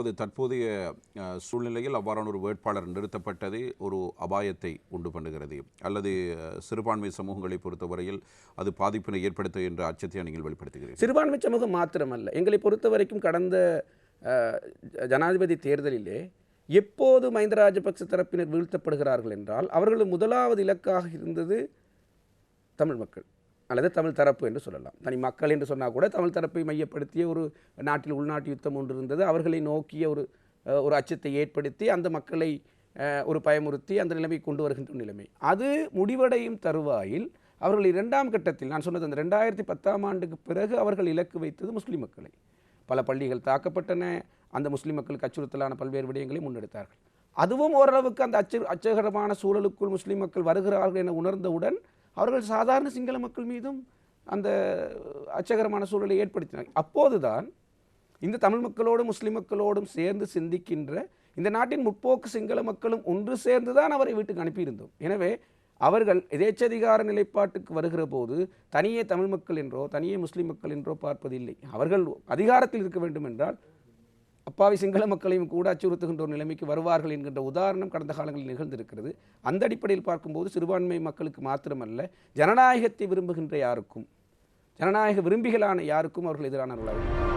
அதாவது தற்போதைய சூழ்நிலையில் அவ்வாறான ஒரு வேட்பாளர் நிறுத்தப்பட்டது ஒரு அபாயத்தை உண்டு பண்ணுகிறது. அல்லது சிறுபான்மை சமூகங்களை பொறுத்தவரையில் அது பாதிப்பினை ஏற்படுத்தும் என்ற அச்சத்தை நீங்கள் வெளிப்படுத்துகிறீர்கள். சிறுபான்மை சமூகம் மாத்திரமல்ல. எங்களை பொறுத்த வரைக்கும் கடந்த ஜனாதிபதி தேர்தலிலே எப்போது மஹிந்த ராஜபக்ச தரப்பினர் வீழ்த்தப்படுகிறார்கள் என்றால் அவர்கள் முதலாவது இலக்காக இருந்தது தமிழ் மக்கள். அல்லது தமிழ் தரப்பு என்று சொல்லலாம். தனி மக்கள் என்று சொன்னால் கூட தமிழ் தரப்பை மையப்படுத்திய ஒரு நாட்டில் உள்நாட்டு யுத்தம் ஒன்று இருந்தது. அவர்களை நோக்கிய ஒரு ஒரு அச்சத்தை ஏற்படுத்தி அந்த மக்களை ஒரு பயமுறுத்தி அந்த நிலைமை கொண்டு வருகின்ற நிலைமை. அது முடிவடையும் தருவாயில் அவர்கள் இரண்டாம் கட்டத்தில் நான் சொன்னது அந்த ரெண்டாயிரத்தி பத்தாம் ஆண்டுக்கு பிறகு அவர்கள் இலக்கு வைத்தது முஸ்லீம் மக்களை. பல பள்ளிகள் தாக்கப்பட்டன. அந்த முஸ்லிம் மக்களுக்கு அச்சுறுத்தலான பல்வேறு விடயங்களை முன்னெடுத்தார்கள். அதுவும் ஓரளவுக்கு அந்த அச்சு அச்சகரமான சூழலுக்குள் முஸ்லீம் மக்கள் வருகிறார்கள் என உணர்ந்தவுடன் அவர்கள் சாதாரண சிங்கள மக்கள் மீதும் அந்த அச்சகரமான சூழலை ஏற்படுத்தினார் அப்போதுதான் இந்த தமிழ் மக்களோடும் முஸ்லிம் மக்களோடும் சேர்ந்து சிந்திக்கின்ற இந்த நாட்டின் முற்போக்கு சிங்கள மக்களும் ஒன்று சேர்ந்து தான் அவரை வீட்டுக்கு அனுப்பியிருந்தோம். எனவே அவர்கள் எதேச்சதிகார நிலைப்பாட்டுக்கு வருகிற போது தனியே தமிழ் மக்கள் என்றோ தனியே முஸ்லீம் மக்கள் என்றோ பார்ப்பதில்லை. அவர்கள் அதிகாரத்தில் இருக்க வேண்டும் என்றால் அப்பாவி சிங்கள மக்களையும் கூட அச்சுறுத்துகின்ற ஒரு நிலைமைக்கு வருவார்கள் என்கின்ற உதாரணம் கடந்த காலங்களில் நிகழ்ந்திருக்கிறது. அந்த அடிப்படையில் பார்க்கும்போது சிறுபான்மை மக்களுக்கு மாத்திரமல்ல ஜனநாயகத்தை விரும்புகின்ற யாருக்கும் ஜனநாயக விரும்பிகளான யாருக்கும் அவர்கள் எதிரானவர்களாக